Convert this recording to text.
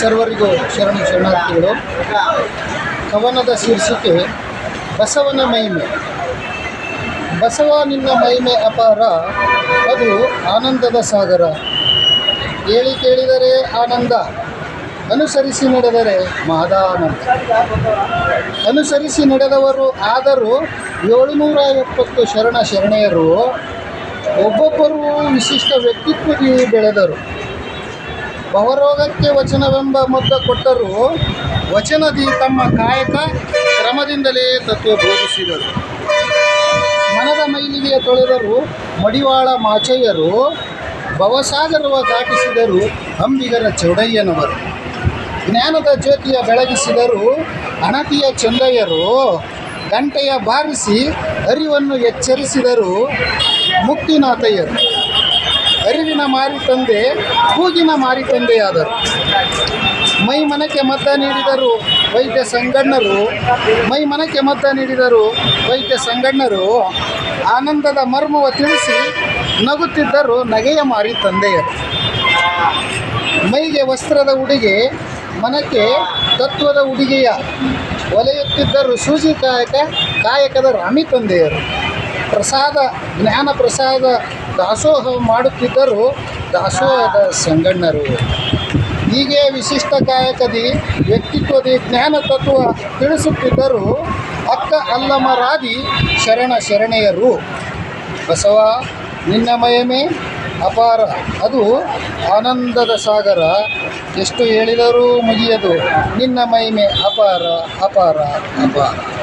ಸರ್ವರಿಗೂ ಶರಣ ಶರಣಾರ್ಥಿಗಳು. ಕವನದ ಶೀರ್ಷಿಕೆ, ಬಸವನ ಮಹಿಮೆ. ಬಸವ ನಿನ್ನ ಮಹಿಮೆ ಅಪಾರ, ಅದು ಆನಂದದ ಸಾಗರ. ಹೇಳಿ ಕೇಳಿದರೆ ಆನಂದ, ಅನುಸರಿಸಿ ನಡೆದರೆ ಮಹದಾನಂದ. ಅನುಸರಿಸಿ ನಡೆದವರು ಆದರೂ ಏಳುನೂರ ಎಪ್ಪತ್ತು ಶರಣ ಶರಣೆಯರು. ಒಬ್ಬೊಬ್ಬರು ವಿಶಿಷ್ಟ ವ್ಯಕ್ತಿತ್ವದಲ್ಲಿ ಬೆಳೆದರು. ಭವರೋಗಕ್ಕೆ ವಚನವೆಂಬ ಮೊದ್ದ ಕೊಟ್ಟರು. ವಚನದಿ ತಮ್ಮ ಕಾಯಕ ಕ್ರಮದಿಂದಲೇ ತತ್ವ ಬೋಧಿಸಿದರು. ಮನದ ಮೈಲಿಗೆಯ ತೊಳೆದರು ಮಡಿವಾಳ ಮಾಚಯ್ಯರು, ಭವಸಾಗರವ ದಾಟಿಸಿದರು ಅಂಬಿಗರ ಚೌಡಯ್ಯನವರು. ಜ್ಞಾನದ ಜ್ಯೋತಿಯ ಬೆಳಗಿಸಿದರು ಅಣತಿಯ ಚಂದಯ್ಯರು ಗಂಟೆಯ ಬಾರಿಸಿ ಅರಿವನ್ನು ಎಚ್ಚರಿಸಿದರು ಮುಕ್ತಿನಾಥಯ್ಯರು. ಅರಿವಿನ ಮಾರಿ ತಂದೆ ಕೂಗಿನ ಮಾರಿ ತಂದೆಯಾದರು ಮೈ ಮನಕ್ಕೆ ಮದ್ದ ನೀಡಿದರು ವೈದ್ಯ ಸಂಗಣ್ಣರು. ಮೈ ಮನಕ್ಕೆ ಮದ್ದ ನೀಡಿದರು ವೈದ್ಯ ಸಂಗಣ್ಣರು. ಆನಂದದ ಮರ್ಮವ ತಿಳಿಸಿ ನಗುತ್ತಿದ್ದರು ನಗೆಯ ಮಾರಿ ತಂದೆಯರು ಮೈಗೆ ವಸ್ತ್ರದ ಉಡುಗೆ, ಮನಕ್ಕೆ ತತ್ವದ ಉಡುಗೆಯ ಒಲೆಯುತ್ತಿದ್ದರು ಸೂಜಿ ಕಾಯಕ, ಕಾಯಕದ ರಾಮಿ ತಂದೆಯರು. ಪ್ರಸಾದ, ಜ್ಞಾನ ಪ್ರಸಾದ ದಾಸೋಹ ಮಾಡುತ್ತಿದ್ದರು ದಾಸೋಹದ ಸಂಗಣ್ಣರು. ಹೀಗೆ ವಿಶಿಷ್ಟ ಕಾಯಕದಿ ವ್ಯಕ್ತಿತ್ವದಿ, ಜ್ಞಾನ ತತ್ವ ತಿಳಿಸುತ್ತಿದ್ದರು ಅಕ್ಕ ಅಲ್ಲಮರಾದಿ ಶರಣ ಶರಣೆಯರು. ಬಸವ, ನಿನ್ನ ಮಯಮೇ ಅಪಾರ, ಅದು ಆನಂದದ ಸಾಗರ. ಎಷ್ಟು ಹೇಳಿದರೂ ಮುಗಿಯದು, ನಿನ್ನ ಮಹಿಮೆ ಅಪಾರ ಅಪಾರ ಅಪಾರ.